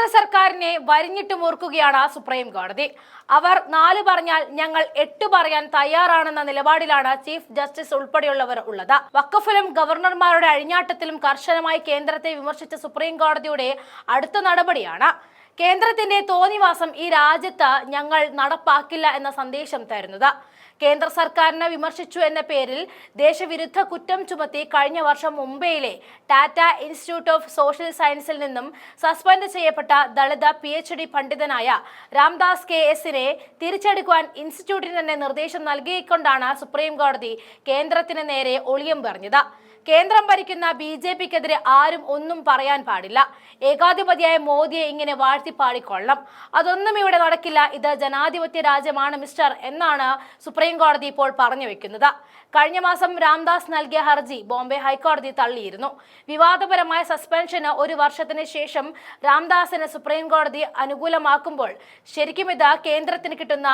കേന്ദ്ര സർക്കാരിനെ വരിഞ്ഞിട്ട് മുറുക്കുകയാണ് സുപ്രീം കോടതി. അവർ നാല് പറഞ്ഞാൽ ഞങ്ങൾ എട്ട് പറയാൻ തയ്യാറാണെന്ന നിലപാടിലാണ് ചീഫ് ജസ്റ്റിസ് ഉൾപ്പെടെയുള്ളവർ ഉള്ളത്. വക്കഫിലും ഗവർണർമാരുടെ അഴിഞ്ഞാട്ടത്തിലും കർശനമായി കേന്ദ്രത്തെ വിമർശിച്ച സുപ്രീം കോടതിയുടെ അടുത്ത നടപടിയാണ്. കേന്ദ്രത്തിന്റെ തോന്നിവാസം ഈ രാജ്യത്ത് ഞങ്ങൾ നടപ്പാക്കില്ല എന്ന സന്ദേശം തരുന്നത്. കേന്ദ്ര സർക്കാരിനെ വിമർശിച്ചു എന്ന പേരിൽ ദേശവിരുദ്ധ കുറ്റം ചുമത്തി കഴിഞ്ഞ വർഷം മുംബൈയിലെ ടാറ്റ ഇൻസ്റ്റിറ്റ്യൂട്ട് ഓഫ് സോഷ്യൽ സയൻസിൽ നിന്നും സസ്പെൻഡ് ചെയ്യപ്പെട്ട ദളിത് പി എച്ച് ഡി പണ്ഡിതനായ രാംദാസ് കെ എസിനെ തിരിച്ചെടുക്കുവാൻ ഇൻസ്റ്റിറ്റ്യൂട്ടിന് തന്നെ നിർദ്ദേശം നൽകിക്കൊണ്ടാണ് സുപ്രീം കോടതി കേന്ദ്രത്തിന് നേരെ ഒളിയം പറഞ്ഞത്. കേന്ദ്രം ഭരിക്കുന്ന ബി ജെ പിക്കെതിരെ ആരും ഒന്നും പറയാൻ പാടില്ല. ഏകാധിപതിയായ മോദിയെ ഇങ്ങനെ വാഴ്ത്തിപ്പാടിക്കൊള്ളണം. അതൊന്നും ഇവിടെ നടക്കില്ല. ഇത് ജനാധിപത്യ രാജ്യമാണ് മിസ്റ്റർ എന്നാണ് സുപ്രീം കോടതി ഇപ്പോൾ പറഞ്ഞു വെക്കുന്നത്. കഴിഞ്ഞ മാസം രാംദാസ് നൽകിയ ഹർജി ബോംബെ ഹൈക്കോടതി തള്ളിയിരുന്നു. വിവാദപരമായ സസ്പെൻഷന് ഒരു വർഷത്തിന് ശേഷം രാംദാസിന് സുപ്രീം കോടതി അനുകൂലമാക്കുമ്പോൾ ശരിക്കും ഇത് കേന്ദ്രത്തിന് കിട്ടുന്ന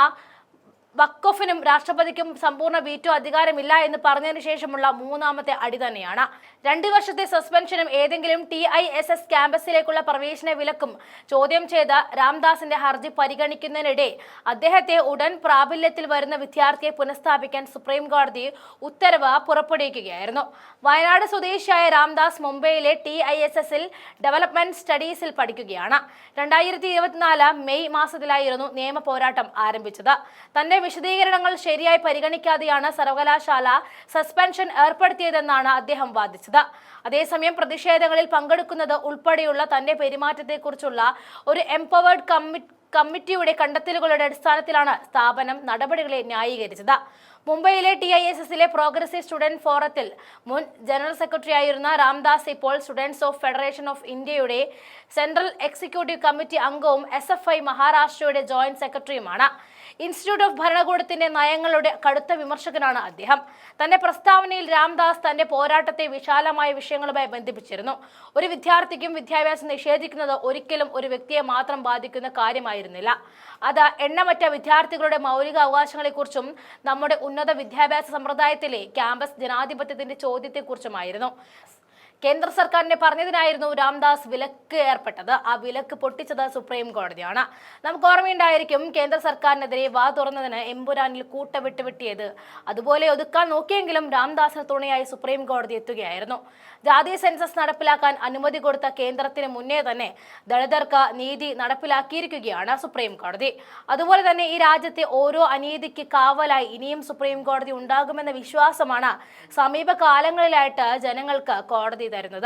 വക്കോഫിനും രാഷ്ട്രപതിക്കും സമ്പൂർണ വീറ്റോ അധികാരമില്ല എന്ന് പറഞ്ഞതിനു ശേഷമുള്ള മൂന്നാമത്തെ അടി തന്നെയാണ്. രണ്ടു വർഷത്തെ സസ്പെൻഷനും ഏതെങ്കിലും ടി ഐ എസ് എസ് ക്യാമ്പസിലേക്കുള്ള പ്രവേശന വിലക്കും ചോദ്യം ചെയ്ത രാംദാസിന്റെ ഹർജി പരിഗണിക്കുന്നതിനിടെ അദ്ദേഹത്തെ ഉടൻ പ്രാബല്യത്തിൽ വരുന്ന വിദ്യാർത്ഥിയെ പുനഃസ്ഥാപിക്കാൻ സുപ്രീം കോടതി ഉത്തരവ് പുറപ്പെടുവിക്കുകയായിരുന്നു. വയനാട് സ്വദേശിയായ രാംദാസ് മുംബൈയിലെ ടി ഐ എസ് എസിൽ ഡെവലപ്മെന്റ് സ്റ്റഡീസിൽ പഠിക്കുകയാണ്. രണ്ടായിരത്തി ഇരുപത്തിനാല് മെയ് മാസത്തിലായിരുന്നു നിയമ പോരാട്ടം ആരംഭിച്ചത്. തന്റെ വിശദീകരണങ്ങൾ ശരിയായി പരിഗണിക്കാതെയാണ് സർവകലാശാല സസ്പെൻഷൻ ഏർപ്പെടുത്തിയതെന്നാണ് അദ്ദേഹം വാദിച്ചത്. അതേസമയം പ്രതിഷേധങ്ങളിൽ പങ്കെടുക്കുന്നത് ഉൾപ്പെടെയുള്ള തന്റെ പെരുമാറ്റത്തെക്കുറിച്ചുള്ള ഒരു എംപവേർഡ് കമ്മിറ്റി കമ്മിറ്റിയുടെ കണ്ടെത്തലുകളുടെ അടിസ്ഥാനത്തിലാണ് സ്ഥാപനം നടപടികളെ ന്യായീകരിച്ചത്. മുംബൈയിലെ ടി ഐ എസ് എസിലെ പ്രോഗ്രസീവ് സ്റ്റുഡന്റ് ഫോറത്തിൽ മുൻ ജനറൽ സെക്രട്ടറി ആയിരുന്ന രാംദാസ് ഇപ്പോൾ സ്റ്റുഡൻസ് ഓഫ് ഫെഡറേഷൻ ഓഫ് ഇന്ത്യയുടെ സെൻട്രൽ എക്സിക്യൂട്ടീവ് കമ്മിറ്റി അംഗവും എസ് മഹാരാഷ്ട്രയുടെ ജോയിന്റ് സെക്രട്ടറിയുമാണ്. ഇൻസ്റ്റിറ്റ്യൂട്ട് ഓഫ് ഭരണകൂടത്തിന്റെ നയങ്ങളുടെ കടുത്ത വിമർശകനാണ് അദ്ദേഹം. തന്റെ പ്രസ്താവനയിൽ രാംദാസ് തന്റെ പോരാട്ടത്തെ വിശാലമായ വിഷയങ്ങളുമായി ബന്ധിപ്പിച്ചിരുന്നു. ഒരു വിദ്യാർത്ഥിക്കും വിദ്യാഭ്യാസം നിഷേധിക്കുന്നത് ഒരിക്കലും ഒരു വ്യക്തിയെ മാത്രം ബാധിക്കുന്ന കാര്യമായിരുന്നില്ല. അത് എണ്ണമറ്റ വിദ്യാർത്ഥികളുടെ മൗലിക അവകാശങ്ങളെക്കുറിച്ചും നമ്മുടെ ഉന്നത വിദ്യാഭ്യാസ സമ്പ്രദായത്തിലെ ക്യാമ്പസ് ജനാധിപത്യത്തിന്റെ ചോദ്യത്തെക്കുറിച്ചുമായിരുന്നു. കേന്ദ്ര സർക്കാരിനെ പറഞ്ഞതിനായിരുന്നു രാംദാസ് വിലക്ക് ഏർപ്പെട്ടത്. ആ വിലക്ക് പൊട്ടിച്ചത് സുപ്രീം കോടതിയാണ്. നമുക്ക് ഓർമ്മയുണ്ടായിരിക്കും കേന്ദ്ര സർക്കാരിനെതിരെ വാ തുറന്നതിന് എമ്പുരാനിൽ കൂട്ട വിട്ടുവിട്ടിയത് അതുപോലെ ഒതുക്കാൻ നോക്കിയെങ്കിലും രാംദാസിന് തുണയായി സുപ്രീം കോടതി എത്തുകയായിരുന്നു. ജാതി സെൻസസ് നടപ്പിലാക്കാൻ അനുമതി കൊടുത്ത കേന്ദ്രത്തിന് മുന്നേ തന്നെ ദളിതർക്ക് നീതി നടപ്പിലാക്കിയിരിക്കുകയാണ് സുപ്രീം കോടതി. അതുപോലെ തന്നെ ഈ രാജ്യത്തെ ഓരോ അനീതിക്ക് കാവലായി ഇനിയും സുപ്രീം കോടതി ഉണ്ടാകുമെന്ന വിശ്വാസമാണ് സമീപകാലങ്ങളിലായിട്ട് ജനങ്ങൾക്ക് കോടതി തരുന്നത്